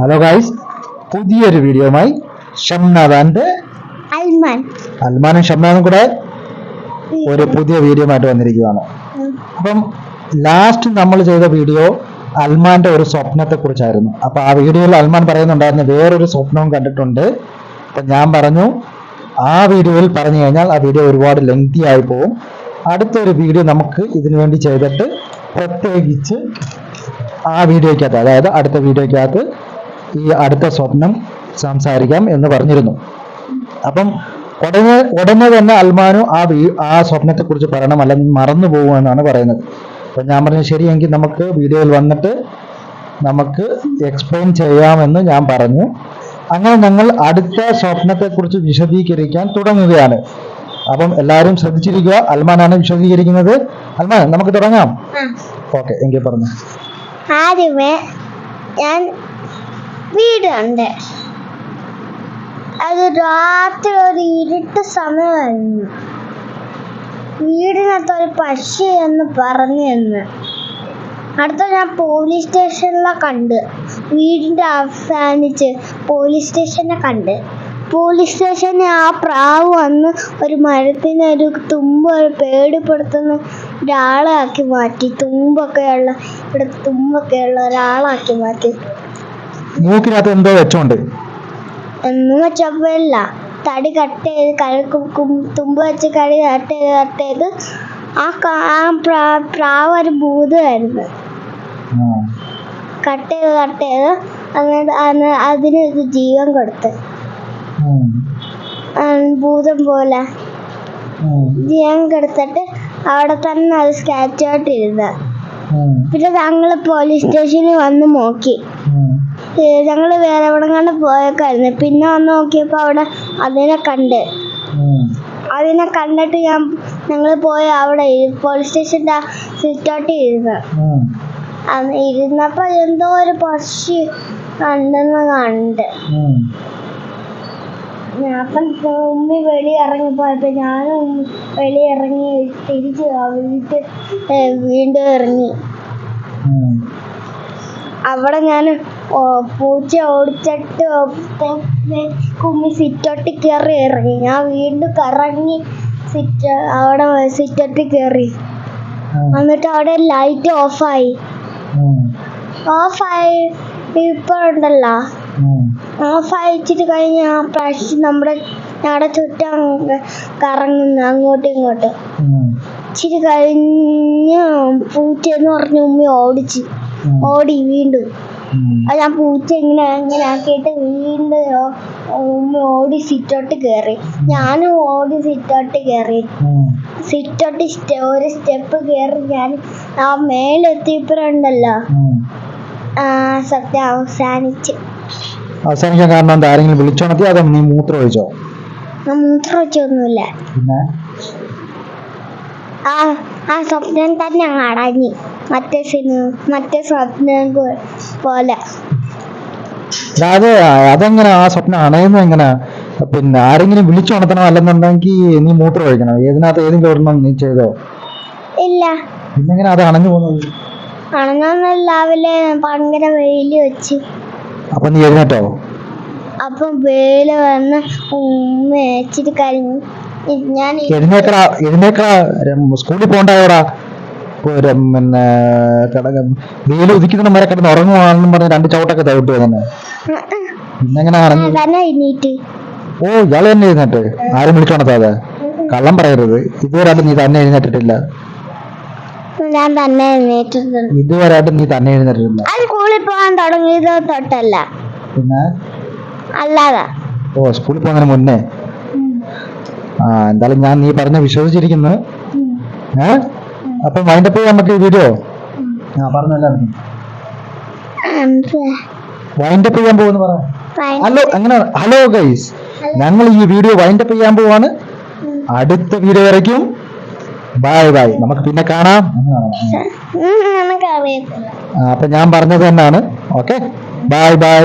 Hello guys പുതിയൊരു വീഡിയോയുമായി ഷംനാഥാന്റെ അൽമാൻ. അൽമാനും ഷംനാഥും കൂടെ ഒരു പുതിയ വീഡിയോ ആയിട്ട് വന്നിരിക്കുകയാണ്. അപ്പം ലാസ്റ്റ് നമ്മൾ ചെയ്ത വീഡിയോ അൽമാന്റെ ഒരു സ്വപ്നത്തെ കുറിച്ചായിരുന്നു അപ്പൊ ആ വീഡിയോയിൽ അൽമാൻ പറയുന്നുണ്ടായിരുന്നു വേറൊരു സ്വപ്നവും കണ്ടിട്ടുണ്ട്. അപ്പൊ ഞാൻ പറഞ്ഞു ആ വീഡിയോയിൽ പറഞ്ഞു കഴിഞ്ഞാൽ ആ വീഡിയോ ഒരുപാട് ലെങ്തി ആയി പോകും അടുത്തൊരു വീഡിയോ നമുക്ക് ഇതിനു വേണ്ടി ചെയ്തിട്ട് പ്രത്യേകിച്ച് ആ വീഡിയോയ്ക്കകത്ത് അതായത് അടുത്ത വീഡിയോയ്ക്കകത്ത് ഈ അടുത്ത സ്വപ്നം സംസാരിക്കാം എന്ന് പറഞ്ഞിരുന്നു. അപ്പം ഉടനെ ഉടനെ തന്നെ അൽമാനു ആ ആ സ്വപ്നത്തെ കുറിച്ച് പറയണം അല്ലെങ്കിൽ മറന്നു പോകുമെന്നാണ് പറയുന്നത്. അപ്പൊ ഞാൻ പറഞ്ഞു ശരി എങ്കിൽ നമുക്ക് വീഡിയോയിൽ വന്നിട്ട് നമുക്ക് എക്സ്പ്ലെയിൻ ചെയ്യാമെന്ന് ഞാൻ പറഞ്ഞു. അങ്ങനെ ഞങ്ങൾ അടുത്ത സ്വപ്നത്തെ കുറിച്ച് വിശദീകരിക്കാൻ തുടങ്ങുകയാണ്. അപ്പം എല്ലാവരും ശ്രദ്ധിച്ചിരിക്കുക അൽമാനാണ് വിശദീകരിക്കുന്നത്. അൽമാൻ നമുക്ക് തുടങ്ങാം. ഓക്കെ എങ്കിൽ പറഞ്ഞു. ആദ്യമേ ഞാൻ വീടുണ്ട്. അത് രാത്രി ഒരു ഇരുട്ട് സമയമായിരുന്നു വീടിനകത്ത് ഒരു പക്ഷി എന്ന് പറഞ്ഞു എന്ന്. അടുത്ത ഞാൻ പോലീസ് സ്റ്റേഷനിലെ കണ്ട്. വീടിന്റെ അവസാനിച്ച് പോലീസ് സ്റ്റേഷനെ കണ്ട്. പോലീസ് സ്റ്റേഷനിൽ ആ പ്രാവ് വന്ന് ഒരു മരത്തിന് ഒരു തുമ്പ് പേടിപ്പെടുത്തുന്ന ഒരാളാക്കി മാറ്റി. തുമ്പൊക്കെയുള്ള ഇവിടെ തുമ്പൊക്കെയുള്ള ഒരാളാക്കി മാറ്റി. മൂക്കിനകത്ത് എന്തോ വെച്ചോണ്ട്. ഒന്നും വെച്ചപ്പോഴല്ല. തടി കട്ട് ചെയ്ത് കഴുക്കും തുമ്പ് വെച്ച് കടി കട്ട് ചെയ്ത് കട്ട് ചെയ്ത് ആ പ്രാവ് ഒരു ഭൂതമായിരുന്നു. കട്ട് ചെയ്ത് കട്ട് ചെയ്ത് അങ്ങനെ അതിന് ജീവൻ കൊടുത്ത്. ഭൂതം പോലെ. ജീവൻ കൊടുത്തിട്ട് അവിടെ തന്നെ അത് സ്കാച്ച് ഇരുന്ന് പിന്നെ ഞങ്ങൾ പോലീസ് സ്റ്റേഷനിൽ വന്ന് നോക്കി. ഞങ്ങൾ വേറെ എവിടെ കണ്ട് പോയേക്കായിരുന്നു. പിന്നെ വന്ന് നോക്കിയപ്പോൾ അവിടെ അതിനെ കണ്ട്. അതിനെ കണ്ടിട്ട് ഞാൻ ഞങ്ങൾ പോയ അവിടെ പോലീസ് സ്റ്റേഷന്റെ സിറ്റോട്ട് ഇരുന്ന്. ഇരുന്നപ്പോ എന്തോ ഒരു പക്ഷി കണ്ടെന്ന് കണ്ട്. ഞാൻ അപ്പം ഉമ്മി വെളി ഇറങ്ങി പോയപ്പോൾ ഞാനും വെളി ഇറങ്ങി തിരിച്ച് വീട്ടിൽ വീണ്ടും ഇറങ്ങി. അവിടെ ഞാൻ പൂച്ച ഓടിച്ചിട്ട് കുമ്മി സിറ്റോട്ട് കയറി ഇറങ്ങി ഞാൻ വീണ്ടും കറങ്ങി സിറ്റ് അവിടെ സിറ്റോട്ട് കയറി എന്നിട്ട് അവിടെ ലൈറ്റ് ഓഫായി. ഓഫായി ഇപ്പോഴുണ്ടല്ലോ ഉം. ഓഫായി ഇച്ചിരി കഴിഞ്ഞ് ആ പ്രാവശ്യം നമ്മുടെ ഞങ്ങളുടെ ചുറ്റും കറങ്ങുന്നു അങ്ങോട്ടും ഇങ്ങോട്ടും. ഇച്ചിരി കഴിഞ്ഞ് പൂച്ച എന്ന് പറഞ്ഞ് ഉമ്മി ഓടിച്ച് ഓടി വീണ്ടും. അത് ഞാൻ പൂച്ച ഇങ്ങനെ ഇങ്ങനെ ആക്കിയിട്ട് വീണ്ടും ഓടി സിറ്റോട്ട് കയറി ഞാനും ഓടി സിറ്റോട്ട് കയറി സിറ്റോട്ട് സ്റ്റെ ഒരു സ്റ്റെപ്പ് കയറി ഞാൻ ആ മേലെത്തിയപ്പോഴുണ്ടല്ലോ. ആ സത്യം അവസാനിച്ച്. അവസാനിക്കാൻ കാരണം എന്താ? ആരെങ്കിലും വിളിച്ചോണത്തി അതോ നീ മൂത്രം ഒഴിച്ചോ? മൂത്രം ഒഴിച്ചൊന്നുമില്ല. ആ ആ സ്വപ്നം തന്നെ അടഞ്ഞു മറ്റേ സിനിമ മറ്റേ സ്വപ്നം പോലെ. അത് അതെങ്ങനെ? ആ സ്വപ്നം അണയുന്നത് എങ്ങനെ? പിന്നെ ആരെങ്കിലും വിളിച്ചുണർത്തണം അല്ലെന്നുണ്ടെങ്കിൽ നീ മൂത്രം ഒഴിക്കണം. ഏതിനകത്ത് ഏതെങ്കിലും ഒരെണ്ണം നീ ചെയ്തോ? ഇല്ല. പിന്നെങ്ങനെ അത് അണഞ്ഞു പോകുന്നത്? അണഞ്ഞ രാവിലെ ഭയങ്കര വെയിൽ വെച്ച്. അപ്പൊ നീ എഴുന്നേറ്റോ? അപ്പം വെയിൽ വന്ന് ഉമ്മ ഇച്ചിരി കഴിഞ്ഞു ഞാൻ എഴുന്നേക്കടാ എഴുന്നേക്കടാ. സ്കൂളിൽ പോണ്ടായോടാ പിന്നെ കടകം വെയിൽ ഉദിക്കുന്ന മരം കിടന്ന് ഉറങ്ങുവാണെന്നും പറഞ്ഞ് രണ്ട് ചവിട്ടൊക്കെ ചവിട്ടുക തന്നെ പിന്നെങ്ങനെ എണീറ്റ് ഓ ഇയാൾ തന്നെ എഴുന്നേറ്റ്. ആരും വിളിച്ചോണത്താതെ കള്ളം പറയരുത്. ഇതുവരെ നീ തന്നെ എഴുന്നേറ്റിട്ടില്ല. ഞാൻ തന്നെ ഇതുവരെയായിട്ട് നീ തന്നെ എഴുന്നേറ്റിട്ടില്ല. അത് സ്കൂളിൽ പോകാൻ തുടങ്ങിയത് തൊട്ടല്ല. പിന്നെ? അല്ലാതെ. ഓ സ്കൂളിൽ പോകുന്നതിന് മുന്നേ? ആ എന്തായാലും ഞാൻ നീ പറഞ്ഞ വിശ്വസിച്ചിരിക്കുന്നു. ഏ? അപ്പൊ വൈൻഡപ്പ് അപ്പ് നമുക്ക് ഈ വീഡിയോ ആ പറഞ്ഞല്ലോ വൈൻഡപ്പ് ചെയ്യാൻ പോകുന്നു പറ. ഹലോ അങ്ങനെ ഹലോ ഗൈസ് ഞങ്ങൾ ഈ വീഡിയോ വൈൻഡപ്പ് ചെയ്യാൻ പോവാണ്. അടുത്ത വീഡിയോ വരയ്ക്കും. ബൈ ബൈ നമുക്ക് പിന്നെ കാണാം. അപ്പൊ ഞാൻ പറഞ്ഞത് തന്നെയാണ് ഓക്കെ ബൈ ബൈ